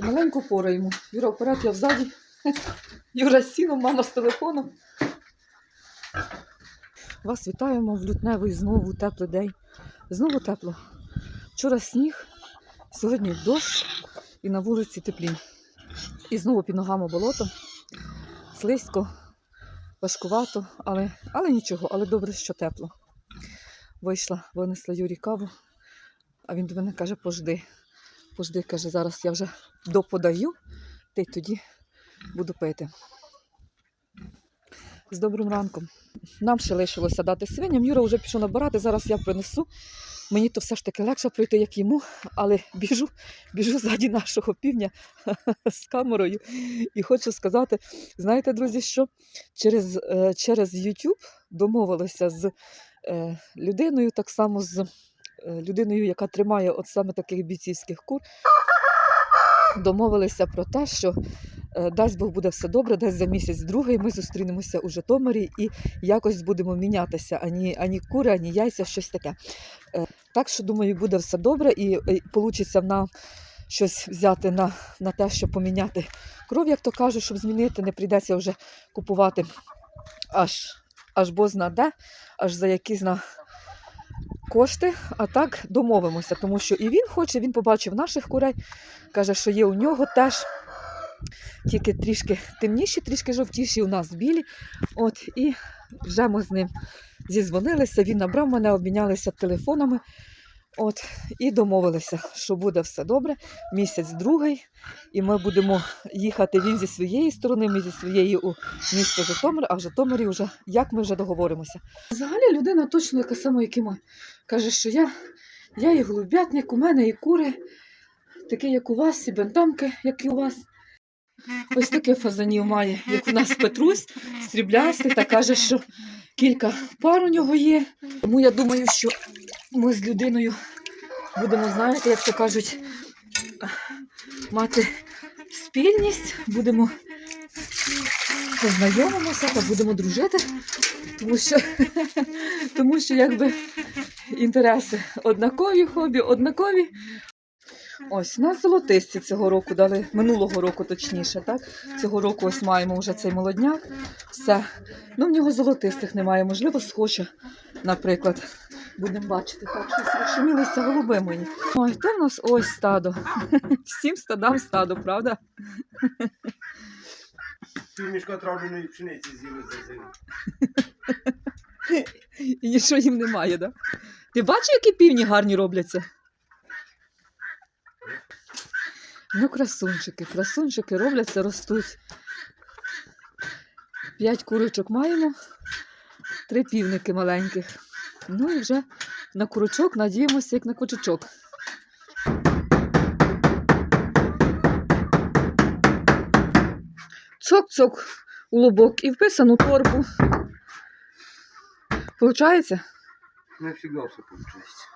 І маленьку пора йому. Юра вперед, я взаді. Юра з сіном, мама з телефоном. Вас вітаємо в лютневий знову теплий день. Знову тепло. Вчора сніг, сьогодні дощ і на вулиці теплінь. І знову під ногами болото. Слизько, важкувато, але, але нічого, але добре, що тепло. Вийшла, винесла Юрі каву, а він до мене каже, пожди. Пожди, каже, зараз я вже доподаю, й тоді буду пити. З добрим ранком. Нам ще лишилося дати свиням. Юра вже пішов набирати, зараз я принесу. Мені то все ж таки легше пройти, як йому, але біжу, біжу ззаді нашого півня з камерою. І хочу сказати, знаєте, друзі, що через, е, через YouTube домовилися з е, людиною, так само з людиною, яка тримає от саме таких бійцівських кур. Домовилися про те, що е, дасть Бог буде все добре, десь за місяць другий ми зустрінемося у Житомирі і якось будемо мінятися ані, ані кури, ані яйця, щось таке. Е, Так що думаю, буде все добре і вийде на щось взяти на, на те, щоб поміняти кров, як то кажуть, щоб змінити, не прийдеться вже купувати аж, аж бозна де, аж за якісь на кошти. А так домовимося, тому що і він хоче, він побачив наших курей, каже, що є у нього теж. Тільки трішки темніші, трішки жовтіші, у нас білі. От, і вже ми з ним зізвонилися, він набрав мене, обмінялися телефонами. От, і домовилися, що буде все добре. Місяць другий, і ми будемо їхати він зі своєї сторони, ми зі своєї у місто Житомир, а в Житомирі вже як ми вже договоримося. Взагалі людина точно яка сама, як і ми. Каже, що я, я і голубятник, у мене і кури, такі, як у вас, і бентамки, як і у вас. Ось таке фазанів має, як у нас Петрусь, сріблястий, та каже, що кілька пар у нього є. Тому я думаю, що ми з людиною будемо, знаєте, як то кажуть, мати спільність, будемо познайомимося та будемо дружити, тому що, тому що якби інтереси однакові, хобі однакові. Ось, у нас золотисті цього року дали, минулого року точніше, так? Цього року ось маємо вже цей молодняк. Все. Ну, в нього золотистих немає, можливо, схоче, наприклад. Будемо бачити, так, щось розшумілися голуби мої. Ой, то в нас ось стадо. Всім стадам стадо, правда? Пів мішка травленої пшениці з'їли за зиму. І нічого їм немає, так? Да? Ти бачиш, які півні гарні робляться? Ну, красунчики, красунчики робляться, ростуть. П'ять курочок маємо, три півники маленьких. Ну і вже на курочок надіємося, як на кочечок. Цок-цок у лобок і вписану торбу. Получається? Не Ну, все виходить.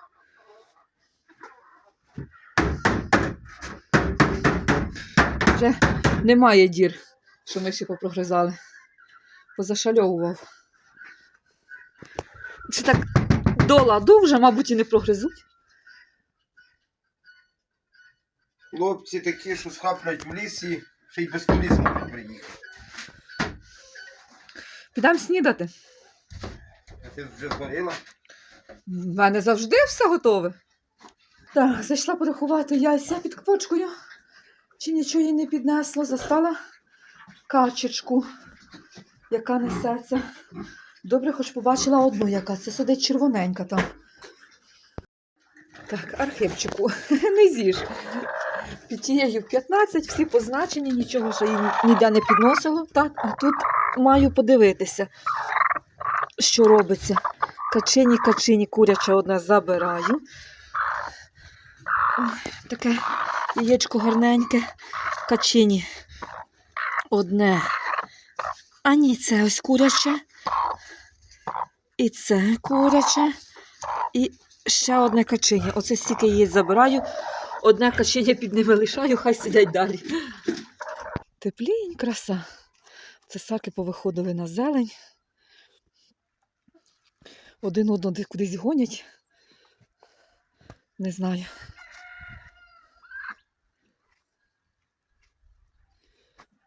Вже немає дір, що ми ще попрогризали. Позашальовував. Це так до ладу вже, мабуть, і не прогризуть. Хлопці такі, що схаплять в лісі, ще й без коліс можуть приїхати. Підемо снідати. А ти вже зварила? В мене завжди все готове. Так, зайшла порахувати яйця під капочкою. Чи нічого їй не піднесло, застала качечку, яка несеться. Добре, хоч побачила одну, яка це сидить червоненька там. Так, архивчику, не з'їж. Під тією 15, всі позначені, нічого ще їй ніде не підносило. Так, а тут маю подивитися, що робиться. Качині, качині, куряче одне забираю. Ой, таке яєчко гарненьке. Качині. Одне. А ні, це ось куряче. І це куряче. І ще одне качиня. Оце стільки її забираю. Одне качиня під ними лишаю, хай сидять далі. Теплінь, краса. Це саки повиходили на зелень. Один одного кудись гонять. Не знаю.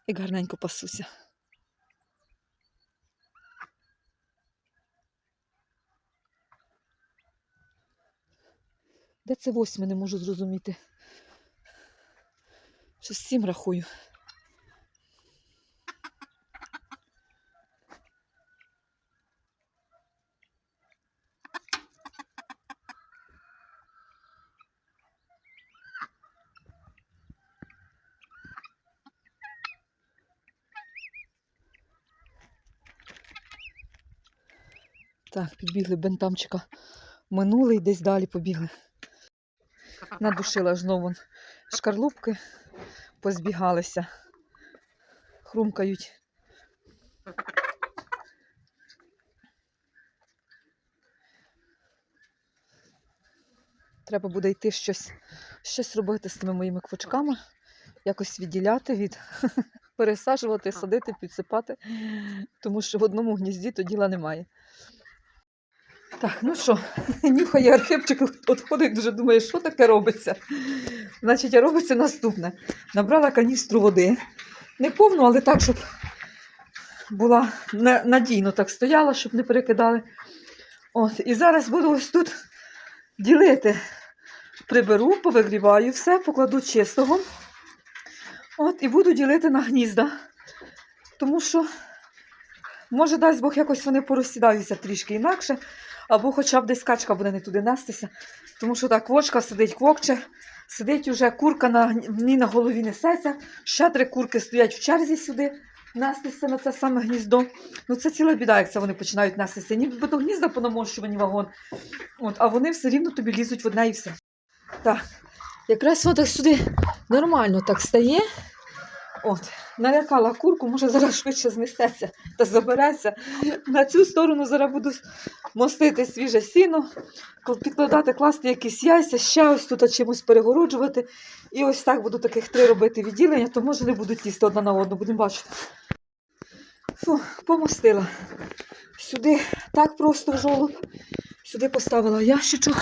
Як гарненько пасуся. Де це восьме, не можу зрозуміти. Щось сім рахую. Так, підбігли бентамчика. Минули і десь далі побігли. Надушила ж знову шкарлупки, позбігалися, хрумкають. Треба буде йти щось, щось робити з тими моїми квочками, якось відділяти від пересаджувати, садити, підсипати, тому що в одному гнізді то діла немає. Так, ну що, нюхає архипчик, от ходить, дуже думає, що таке робиться. Значить, робиться наступне. Набрала каністру води. Не повну, але так, щоб була надійно так стояла, щоб не перекидали. От, і зараз буду ось тут ділити. Приберу, повигріваю все, покладу чистого. От, і буду ділити на гнізда. Тому що, може, дасть Бог, якось вони порозсідаються трішки інакше, або хоча б десь качка буде не туди нестися. Тому що так квочка сидить, квокче, сидить уже курка на, гні- на голові несеться, ще три курки стоять в черзі сюди нестися на це саме гніздо. Ну це ціла біда, як це вони починають нестися. Ніби до гнізда понамощувані вагон. От, а вони все рівно тобі лізуть в одне і все. Так, якраз так сюди нормально так стає. От, налякала курку, може зараз швидше знесеться та забереться. На цю сторону зараз буду мостити свіже сіно, підкладати, класти якісь яйця, ще ось тут чимось перегороджувати. І ось так буду таких три робити відділення, то може не будуть їсти одна на одну, будемо бачити. Фу, помостила. Сюди так просто жолоб. Сюди поставила ящичок.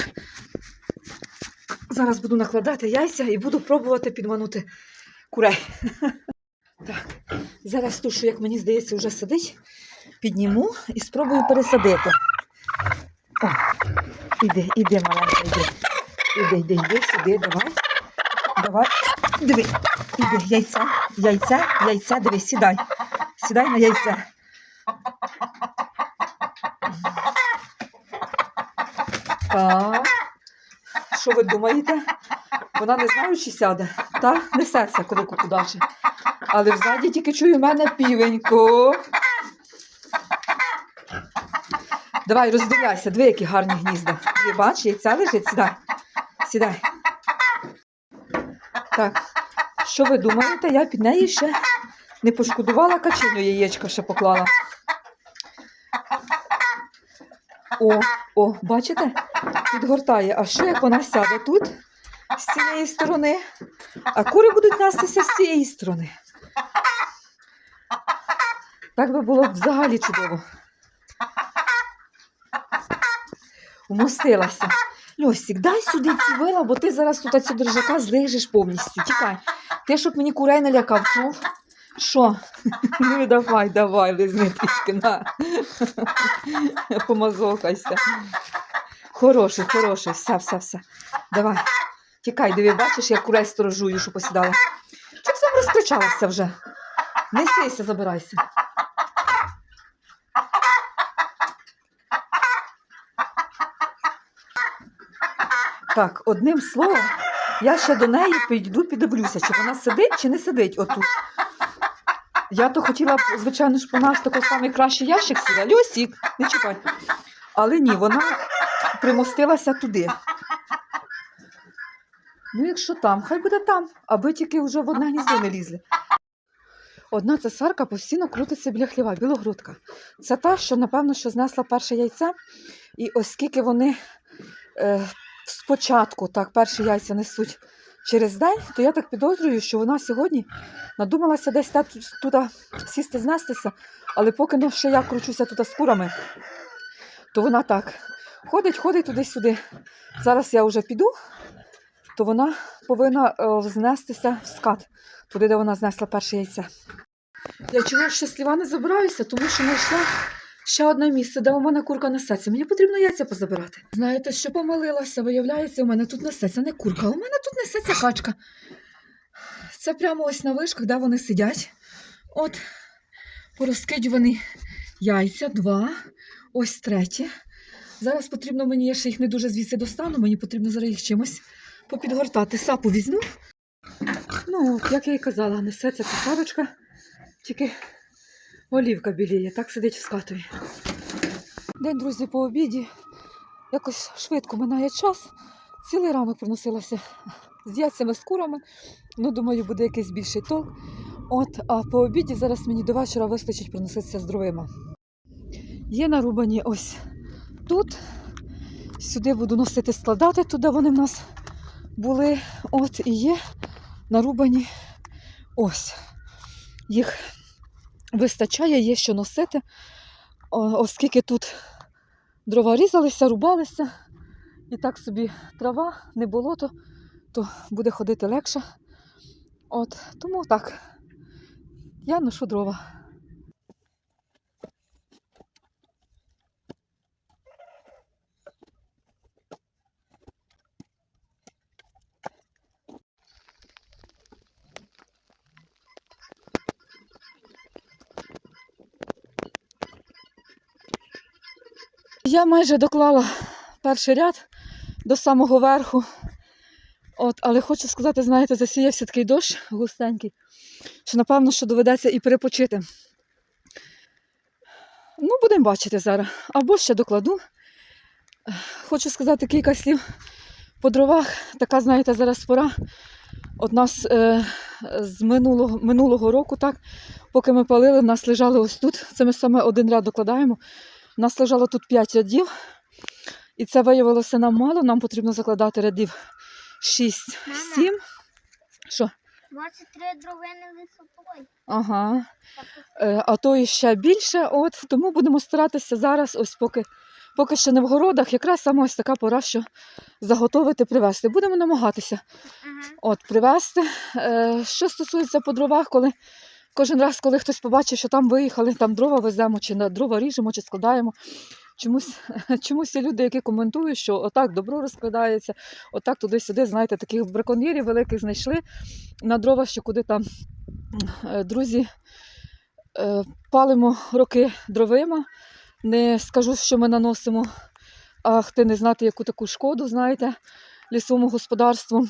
Зараз буду накладати яйця і буду пробувати підманути курей. Так, зараз ту, що, як мені здається, вже сидить, підніму і спробую пересадити. О, іди, іди, маленька, іди. Іди, іди, іди, сюди, давай. Давай. Диви, іди, яйця, яйця, яйця, диви, сідай. Сідай на яйце. Так. Що ви думаєте? Вона не знаю, чи сяде, та несеться кудику подальше. Але взаді тільки чую в мене півеньку. Давай, роздивляйся, диви, які гарні гнізда. Ти бач, яйця лежить, сідай. Сідай. Так, що ви думаєте? Я під неї ще не пошкодувала качиню яєчко ще поклала. О, о, бачите? Підгортає. А що як вона сяде тут з цієї сторони, а кури будуть нестися з цієї сторони. Так би було взагалі чудово. Умостилася. Льосік, дай сюди ці вила, бо ти зараз тут цю держака злижеш повністю. Тікай. Ти, щоб мені курей не лякав, чув? Що? Ну давай, давай, лизни трішки, на. Помазокайся. Хороший, хороший, все, все, все. Давай. Тікай, диви, бачиш, я курей сторожую, що посідала. Ти там розкричалася вже? Несися, забирайся. Так, одним словом, я ще до неї підійду, піддивлюся, чи вона сидить, чи не сидить отут. Я то хотіла б, звичайно ж, по нас такий самий кращий ящик сіла. Льосік, не чекай. Але ні, вона примостилася туди. Ну, якщо там, хай буде там, аби тільки вже в одне гніздо не лізли. Одна цесарка постійно крутиться біля хліва, білогрудка. Це та, що, напевно, що знесла перше яйце. І оскільки вони е, спочатку так перші яйця несуть через день, то я так підозрюю, що вона сьогодні надумалася десь та- тут, туди сісти, знестися, але поки ну, ще я кручуся тут з курами, то вона так ходить, ходить туди-сюди. Зараз я вже піду, то вона повинна е, знестися в скат, туди, де вона знесла перше яйце. Я чого щаслива не забираюся, тому що знайшла ще одне місце, де у мене курка несеться. Мені потрібно яйця позабирати. Знаєте, що помилилася, виявляється, у мене тут несеться не курка, у мене тут несеться качка. Це прямо ось на вишках, де вони сидять. От порозкидювані яйця, два, ось третє. Зараз потрібно мені, я ще їх не дуже звідси достану, мені потрібно зараз їх чимось попідгортати. Сапу візьму. Ну, як я і казала, несеться ця сарочка, тільки олівка біліє, так сидить в скатові. День, друзі, по обіді. Якось швидко минає час. Цілий ранок приносилася з яйцями, з курами. Ну, думаю, буде якийсь більший толк. От, а по обіді зараз мені до вечора вистачить приноситися з дровима. Є нарубані ось тут. Сюди буду носити складати, туди вони в нас були. От і є нарубані ось. Їх вистачає, є що носити, оскільки тут дрова різалися, рубалися, і так собі трава, не болото, то буде ходити легше. От, тому так, я ношу дрова. Я майже доклала перший ряд до самого верху. От, але хочу сказати, знаєте, засіявся такий дощ густенький, що напевно що доведеться і перепочити. Ну, будемо бачити зараз. Або ще докладу. Хочу сказати кілька слів по дровах. Така, знаєте, зараз пора. От нас е, з минулого, минулого року, так, поки ми палили, в нас лежали ось тут. Це ми саме один ряд докладаємо. У нас лежало тут 5 рядів, і це виявилося нам мало. Нам потрібно закладати рядів 6-7. Що? 23 дровини висотою. Ага. Е, а то і ще більше. От тому будемо старатися зараз, ось поки, поки ще не в городах, якраз саме ось така пора, що заготовити, привезти. Будемо намагатися Ага. от, привезти. Е, що стосується по дровах, коли кожен раз, коли хтось побачить, що там виїхали, там дрова веземо, чи на дрова ріжемо, чи складаємо. Чомусь, чомусь є люди, які коментують, що отак добро розкладається, отак туди-сюди, знаєте, таких браконьєрів великих знайшли на дрова, що куди там Е, друзі. е, Палимо роки дровима. Не скажу, що ми наносимо, ах, ти не знати, яку таку шкоду, знаєте, лісовому господарству.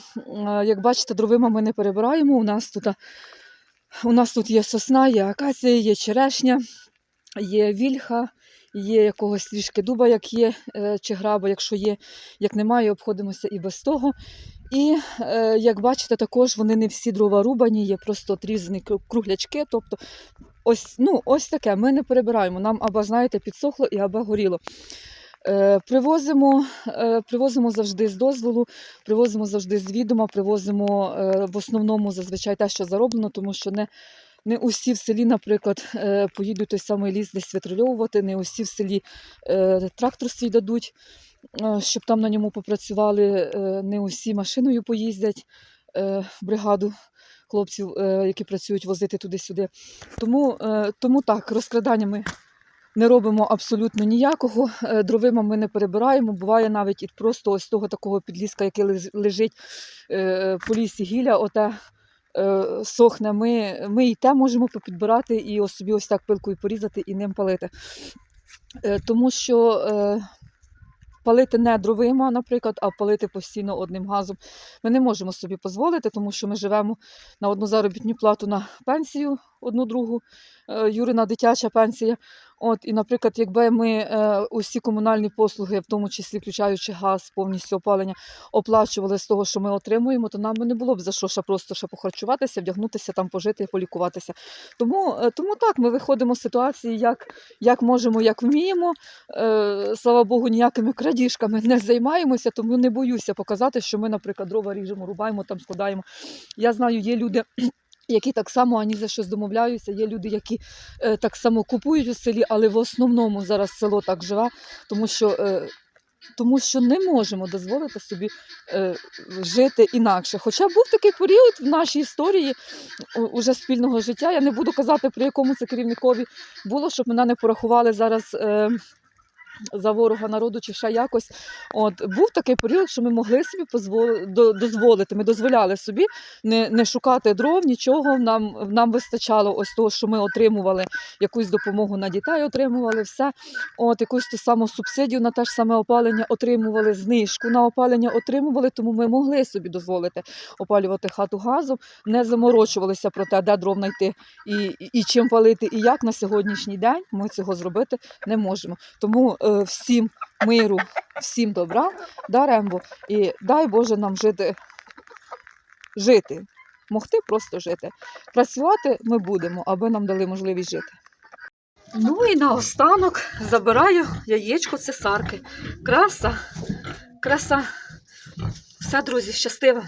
Як бачите, дровима ми не перебираємо. У нас тут, у нас тут є сосна, є акація, є черешня, є вільха, є якогось трішки дуба, як є, е, чи граба, якщо є, як немає, обходимося і без того. І е, як бачите, також вони не всі дрова рубані, є просто отрізані круглячки. Тобто, ось, ну, ось таке. Ми не перебираємо. Нам або, знаєте, підсохло і або горіло. Е, привозимо, е, привозимо завжди з дозволу, привозимо завжди з відома, привозимо е, в основному зазвичай те, що зароблено, тому що не, не усі в селі, наприклад, поїдуть той самий ліс десь витрильовувати, не усі в селі трактор свій дадуть, щоб там на ньому попрацювали, не усі машиною поїздять бригаду хлопців, які працюють возити туди-сюди. Тому, тому так, розкрадання ми не робимо абсолютно ніякого. Е, Дровима ми не перебираємо. Буває навіть і просто ось того такого підліска, який лежить е, по лісі гілля, оте е, сохне. Ми, ми і те можемо попідбирати і ось собі ось так пилкою порізати і ним палити. Тому що палити не дровима, наприклад, а палити постійно одним газом ми не можемо собі дозволити, тому що ми живемо на одну заробітну плату на пенсію, одну другу, е, Юрина дитяча пенсія. От, і, наприклад, якби ми е, усі комунальні послуги, в тому числі включаючи газ, повністю опалення, оплачували з того, що ми отримуємо, то нам не було б за що ще просто ще похарчуватися, вдягнутися, там пожити, полікуватися. Тому, е, тому так, ми виходимо з ситуації, як, як можемо, як вміємо. Слава Богу, ніякими крадіжками не займаємося, тому не боюся показати, що ми, наприклад, дрова ріжемо, рубаємо, там складаємо. Я знаю, є люди. Які так само ані за щось домовляються, є люди, які е, так само купують у селі, але в основному зараз село так живе, тому що е, тому що не можемо дозволити собі е, жити інакше. Хоча був такий період в нашій історії уже спільного життя. Я не буду казати, при якому це керівникові було, щоб мене не порахували зараз. Е, за ворога народу чи ще якось. От був такий період, що ми могли собі дозволити. Ми дозволяли собі не, не шукати дров, нічого. Нам, нам вистачало ось того, що ми отримували якусь допомогу на дітей, отримували все. От якусь ту саму субсидію на те ж саме опалення отримували, знижку на опалення отримували, тому ми могли собі дозволити опалювати хату газом, не заморочувалися про те, де дров знайти і, і, і чим палити, і як на сьогоднішній день ми цього зробити не можемо. Тому всім миру, всім добра, да, Рембо, і дай Боже нам жити, жити, могти просто жити. Працювати ми будемо, аби нам дали можливість жити. Ну і наостанок забираю яєчко цесарки. Краса, краса. Все, друзі, щастиво.